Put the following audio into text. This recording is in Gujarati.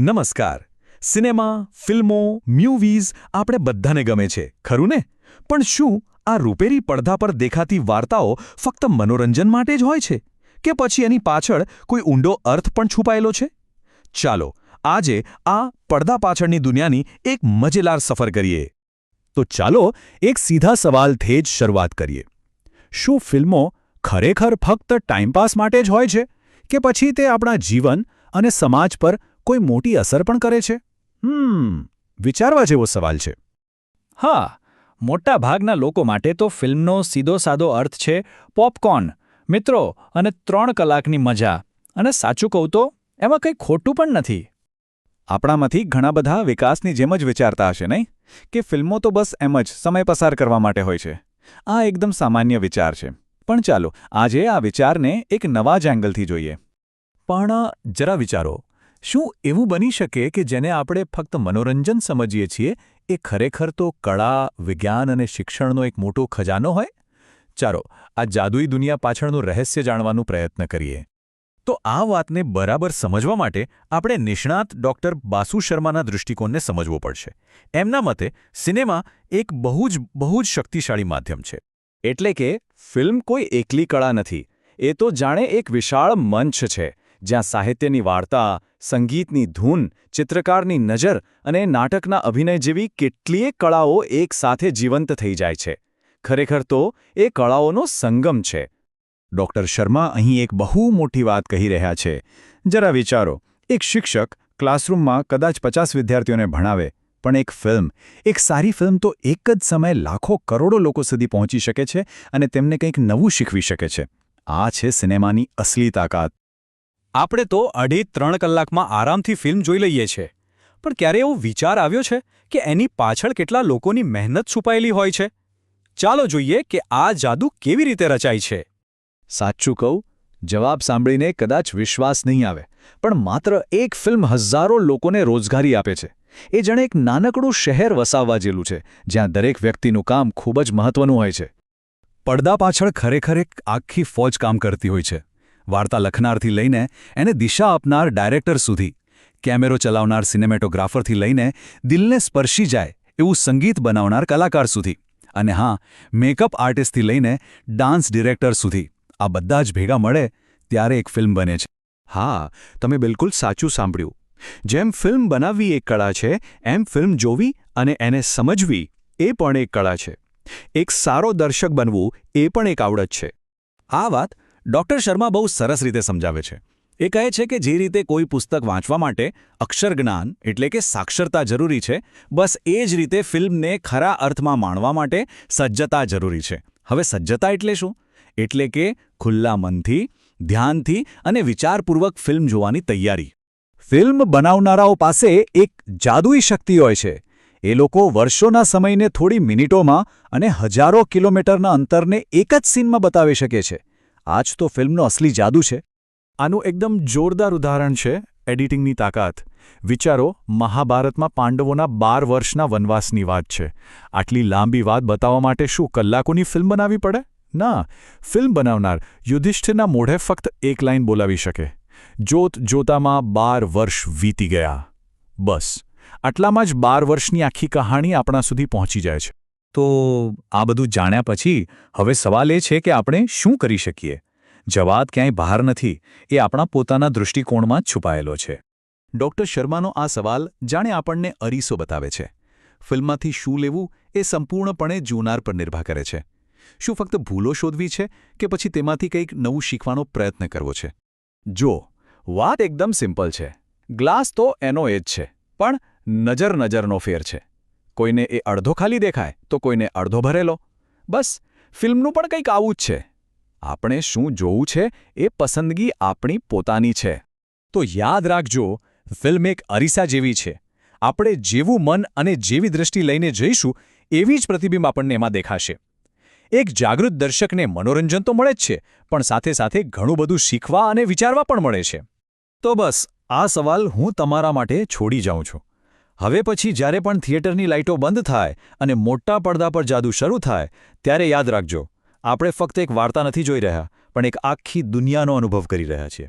નમસ્કાર. સિનેમા, ફિલ્મો, મ્યુવીઝ આપણે બધાને ગમે છે, ખરું ને? પણ શું આ રૂપેરી પડદા પર દેખાતી વાર્તાઓ ફક્ત મનોરંજન માટે જ હોય છે? કે પછી એની પાછળ કોઈ ઊંડો અર્થ પણ છુપાયેલો છે? ચાલો, આજે આ પડદા પાછળની દુનિયાની એક મજેદાર સફર કરીએ. તો ચાલો એક સીધા સવાલથી જ શરૂઆત કરીએ. શું ફિલ્મો ખરેખર ફક્ત ટાઈમપાસ માટે જ હોય છે? કે પછી તે આપણા જીવન અને સમાજ પર કોઈ મોટી અસર પણ કરે છે? હમ, વિચારવા જેવો સવાલ છે. હા, મોટા ભાગના લોકો માટે તો ફિલ્મનો સીધો સાદો અર્થ છે પોપકોર્ન. મિત્રો, અને ત્રણ કલાકની મજા. અને સાચું કહું તો, એમાં કંઈ ખોટું પણ નથી. આપણામાંથી ઘણા બધા વિકાસની જેમ જ વિચારતા હશે, નહીં? કે ફિલ્મો તો બસ એમ જ સમય પસાર કરવા માટે હોય છે. આ એકદમ સામાન્ય વિચાર છે. પણ ચાલો, આજે આ વિચારને એક નવા જ એંગલથી જોઈએ. પણ, જરા વિચારો. શું એવું બની શકે કે જેને આપણે ફક્ત મનોરંજન સમજીએ છીએ, એ ખરેખર તો કળા, વિજ્ઞાન અને શિક્ષણનો એક મોટો ખજાનો હોય? ચાલો, આ જાદુઈ દુનિયા પાછળનું રહસ્ય જાણવાનો પ્રયત્ન કરીએ. તો આ વાતને બરાબર સમજવા માટે આપણે નિષ્ણાત ડોક્ટર બાસુ શર્માના દૃષ્ટિકોણને સમજવો પડશે. એમના મતે, સિનેમા એક બહુ જ બહુ જ શક્તિશાળી માધ્યમ છે. એટલે કે, ફિલ્મ કોઈ એકલી કળા નથી. એ તો જાણે એક વિશાળ મંચ છે. જ્યાં સાહિત્યની વાર્તા, સંગીતની ધૂન, ચિત્રકારની નજર અને નાટકના અભિનય જેવી કેટલીય કળાઓ એકસાથે જીવંત થઈ જાય છે. ખરેખર તો એ કળાઓનો સંગમ છે. ડૉક્ટર શર્મા અહીં એક બહુ મોટી વાત કહી રહ્યા છે. જરા વિચારો, એક શિક્ષક ક્લાસરૂમમાં કદાચ પચાસ વિદ્યાર્થીઓને ભણાવે, પણ એક ફિલ્મ, એક સારી ફિલ્મ તો એક જ સમયે લાખો કરોડો લોકો સુધી પહોંચી શકે છે અને તેમને કંઈક નવું શીખવી શકે છે. આ છે સિનેમાની અસલી તાકાત. આપણે તો અઢી ત્રણ કલાકમાં આરામથી ફિલ્મ જોઈ લઈએ છીએ. પણ ક્યારે એવો વિચાર આવ્યો છે કે એની પાછળ કેટલા લોકોની મહેનત છુપાયેલી હોય છે? ચાલો જોઈએ કે આ જાદુ કેવી રીતે રચાય છે. સાચું કહું, જવાબ સાંભળીને કદાચ વિશ્વાસ નહીં આવે, પણ માત્ર એક ફિલ્મ હજારો લોકોને રોજગારી આપે છે. એ જાણે એક નાનકડું શહેર વસાવવા જેલું છે, જ્યાં દરેક વ્યક્તિનું કામ ખૂબ જ મહત્વનું હોય છે. પડદા પાછળ ખરેખર એક આખી ફોજ કામ કરતી હોય છે. વાર્તા લખનારથી લઈને એને દિશા આપનાર ડાયરેક્ટર સુધી, કેમેરો ચલાવનાર સિનેમેટોગ્રાફરથી લઈને દિલને સ્પર્શી જાય એવું સંગીત બનાવનાર કલાકાર સુધી અને હા, મેકઅપ આર્ટિસ્ટથી લઈને ડાન્સ ડિરેક્ટર સુધી આ બધા જ ભેગા મળે ત્યારે એક ફિલ્મ બને છે. હા, તમે બિલકુલ સાચું સાંભળ્યું. જેમ ફિલ્મ બનાવવી એક કળા છે, એમ ફિલ્મ જોવી અને એને સમજવી એ પણ એક કળા છે. એક સારો દર્શક બનવું એ પણ એક આવડત છે. આ વાત ડોક્ટર શર્મા બહુ સરસ રીતે સમજાવે છે. એ કહે છે કે જે રીતે કોઈ પુસ્તક વાંચવા માટે અક્ષર જ્ઞાન એટલે કે સાક્ષરતા જરૂરી છે, બસ એ જ રીતે ફિલ્મને ખરા અર્થમાં માણવા માટે સજ્જતા જરૂરી છે. હવે સજ્જતા એટલે શું? એટલે કે ખુલ્લા મનથી, ધ્યાનથી અને વિચારપૂર્વક ફિલ્મ જોવાની તૈયારી. ફિલ્મ બનાવનારાઓ પાસે એક જાદુઈ શક્તિ હોય છે. એ લોકો વર્ષોના સમયને થોડી મિનિટોમાં અને હજારો કિલોમીટરના અંતરને એક જ સીનમાં બતાવી શકે છે. આ જ તો ફિલ્મનો અસલી જાદુ છે. આનું એકદમ જોરદાર ઉદાહરણ છે એડિટિંગની તાકાત. વિચારો, મહાભારતમાં પાંડવોના બાર વર્ષના વનવાસની વાત છે. આટલી લાંબી વાત બતાવવા માટે શું કલાકોની ફિલ્મ બનાવવી પડે? ના, ફિલ્મ બનાવનાર યુધિષ્ઠિરના મોઢે ફક્ત એક લાઇન બોલાવી શકે. જોત જોતામાં બાર વર્ષ વીતી ગયા. બસ. આટલામાં જ બાર વર્ષની આખી કહાણી આપણા સુધી પહોંચી જાય છે. તો આ બધું જાણ્યા પછી હવે સવાલ એ છે કે આપણે શું કરી શકીએ? જવાબ ક્યાંય બહાર નથી, એ આપણા પોતાના દૃષ્ટિકોણમાં જ છુપાયેલો છે. ડોક્ટર શર્માનો આ સવાલ જાણે આપણને અરીસો બતાવે છે. ફિલ્મમાંથી શું લેવું એ સંપૂર્ણપણે જૂનાર પર નિર્ભર કરે છે. શું ફક્ત ભૂલો શોધવી છે કે પછી તેમાંથી કંઈક નવું શીખવાનો પ્રયત્ન કરવો છે? જો, વાત એકદમ સિમ્પલ છે. ગ્લાસ તો એનો એ જ છે, પણ નજર નજરનો ફેર છે. કોઈને એ અડધો ખાલી દેખાય, તો કોઈને અડધો ભરેલો. બસ, ફિલ્મનું પણ કંઈક આવું જ છે. આપણે શું જોવું છે એ પસંદગી આપણી પોતાની છે. તો યાદ રાખજો, ફિલ્મ એક અરીસા જેવી છે. આપણે જેવું મન અને જેવી દૃષ્ટિ લઈને જઈશું, એવી જ પ્રતિબિંબ આપણને એમાં દેખાશે. એક જાગૃત દર્શકને મનોરંજન તો મળે જ છે, પણ સાથે સાથે ઘણું બધું શીખવા અને વિચારવા પણ મળે છે. તો બસ, આ સવાલ હું તમારા માટે છોડી જાઉં છું. હવે પછી જ્યારે પણ થિયેટરની લાઇટો બંધ થાય અને મોટા પડદા પર જાદુ શરૂ થાય, ત્યારે યાદ રાખજો, આપણે ફક્ત એક વાર્તા નથી જોઈ રહ્યા, પણ એક આખી દુનિયાનો અનુભવ કરી રહ્યા છીએ.